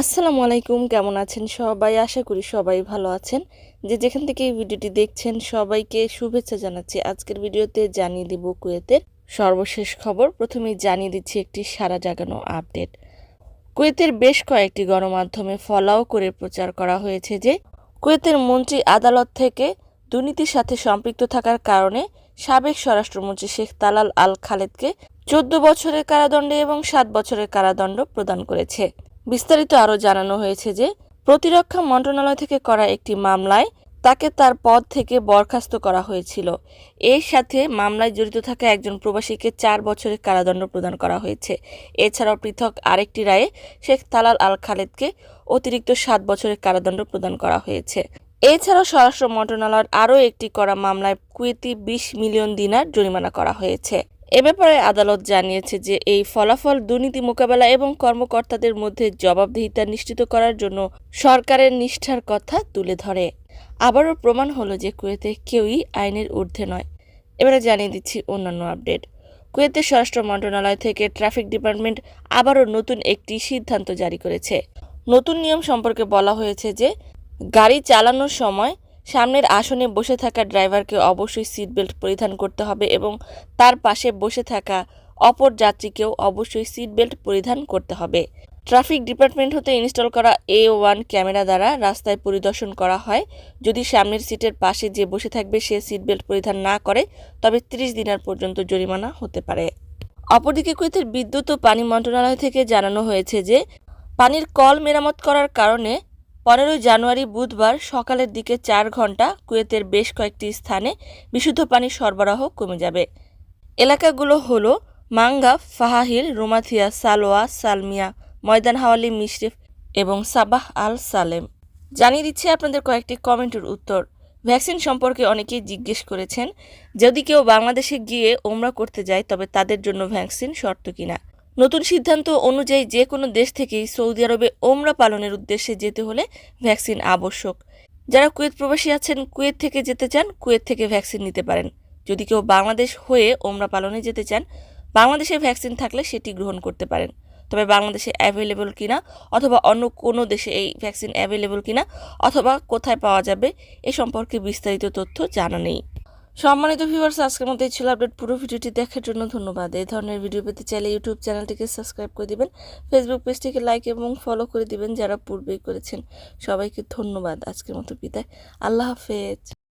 আসসালামু আলাইকুম, কেমন আছেন সবাই? আশা করি সবাই ভালো আছেন। যে যেখান থেকে এই ভিডিওটি দেখছেন, সবাইকে শুভেচ্ছা জানাচ্ছি। আজকের ভিডিওতে জানিয়ে দিব কুয়েতের সর্বশেষ খবর। প্রথমেই জানিয়ে দিচ্ছি একটি সারা জাগানো আপডেট। কুয়েতের বেশ কয়েকটি গণমাধ্যমে ফলাও করে প্রচার করা হয়েছে যে, কুয়েতের মন্ত্রী আদালত থেকে দুর্নীতির সাথে সম্পৃক্ত থাকার কারণে সাবেক স্বরাষ্ট্রমন্ত্রী শেখ তালাল আল খালেদকে চোদ্দ বছরের কারাদণ্ড এবং সাত বছরের কারাদণ্ড প্রদান করেছে। বিস্তারিত আরও জানানো হয়েছে যে, প্রতিরক্ষা মন্ত্রণালয় থেকে করা একটি মামলায় তাকে তার পদ থেকে বরখাস্ত করা হয়েছিল। এর সাথে মামলায় জড়িত থাকা একজন প্রবাসীকে চার বছরের কারাদণ্ড প্রদান করা হয়েছে। এছাড়াও পৃথক আরেকটি রায়ে শেখ তালাল আল খালেদকে অতিরিক্ত সাত বছরের কারাদণ্ড প্রদান করা হয়েছে। এছাড়াও স্বরাষ্ট্র মন্ত্রণালয়ের আরও একটি করা মামলায় কুয়েতি বিশ মিলিয়ন দিনার জরিমানা করা হয়েছে। এ ব্যাপারে আদালত জানিয়েছে যে এই ফলাফল দুর্নীতি মোকাবেলা এবং কর্মকর্তাদের মধ্যে জবাবদিহিতা নিশ্চিত করার জন্য সরকারের নিষ্ঠার কথা তুলে ধরে। আবারও প্রমাণ হলো যে কুয়েতে কেউই আইনের ঊর্ধ্বে নয়। এবারে জানিয়ে দিচ্ছি অন্যান্য আপডেট। কুয়েতে স্বরাষ্ট্র মন্ত্রণালয় থেকে ট্রাফিক ডিপার্টমেন্ট আবারও নতুন একটি সিদ্ধান্ত জারি করেছে। নতুন নিয়ম সম্পর্কে বলা হয়েছে যে গাড়ি চালানোর সময় সামনের আসনে বসে থাকা ড্রাইভারকে অবশ্যই সিট বেল্ট পরিধান করতে হবে এবং তার পাশে বসে থাকা অপর যাত্রীকেও অবশ্যই সিট বেল্ট পরিধান করতে হবে। ট্রাফিক ডিপার্টমেন্ট হতে ইনস্টল করা এ ওয়ান ক্যামেরা দ্বারা রাস্তায় পরিদর্শন করা হয়। যদি সামনের সিটের পাশে যে বসে থাকবে, সে সিট বেল্ট পরিধান না করে, তবে ত্রিশ দিনের পর্যন্ত জরিমানা হতে পারে। অপরদিকে কুয়েতের বিদ্যুৎ ও পানি মন্ত্রণালয় থেকে জানানো হয়েছে যে, পানির কল মেরামত করার কারণে পনেরোই জানুয়ারি বুধবার সকালের দিকে চার ঘণ্টা কুয়েতের বেশ কয়েকটি স্থানে বিশুদ্ধ পানির সরবরাহ কমে যাবে। এলাকাগুলো হলো মাঙ্গা ফাহাহিল রোমাথিয়া, সালোয়া, সালমিয়া, ময়দান হাওয়ালি, মিশরিফ এবং সাবাহ আল সালেম। জানিয়ে দিচ্ছি আপনাদের কয়েকটি কমেন্টের উত্তর। ভ্যাকসিন সম্পর্কে অনেকেই জিজ্ঞেস করেছেন, যদি কেউ বাংলাদেশে গিয়ে ওমরা করতে যায়, তবে তাদের জন্য ভ্যাকসিন শর্ত কিনা? নতুন সিদ্ধান্ত অনুযায়ী যে কোনো দেশ থেকেই সৌদি আরবে ওমরা পালনের উদ্দেশ্যে যেতে হলে ভ্যাকসিন আবশ্যক। যারা কুয়েত প্রবাসী আছেন, কুয়েত থেকে যেতে চান, কুয়েত থেকে ভ্যাকসিন নিতে পারেন। যদি কেউ বাংলাদেশ হয়ে ওমরা পালনে যেতে চান, বাংলাদেশে ভ্যাকসিন থাকলে সেটি গ্রহণ করতে পারেন। তবে বাংলাদেশে অ্যাভেলেবল কিনা অথবা অন্য কোনো দেশে এই ভ্যাকসিন অ্যাভেলেবল কিনা অথবা কোথায় পাওয়া যাবে, এ সম্পর্কে বিস্তারিত তথ্য জানা নেই। সম্মানিত ভিউয়ার্স আজকের এই ছিল আপডেট পুরো ভিডিওটি দেখার জন্য ধন্যবাদ। এই ধরনের ভিডিও পেতে চাইলে ইউটিউব চ্যানেলটিকে সাবস্ক্রাইব করে দিবেন ফেসবুক পেজটিকে লাইক এবং ফলো করে দিবেন যারা পূর্বেই করেছেন। সবাইকে ধন্যবাদ। আজকের মতো বিদায়। আল্লাহ হাফেজ।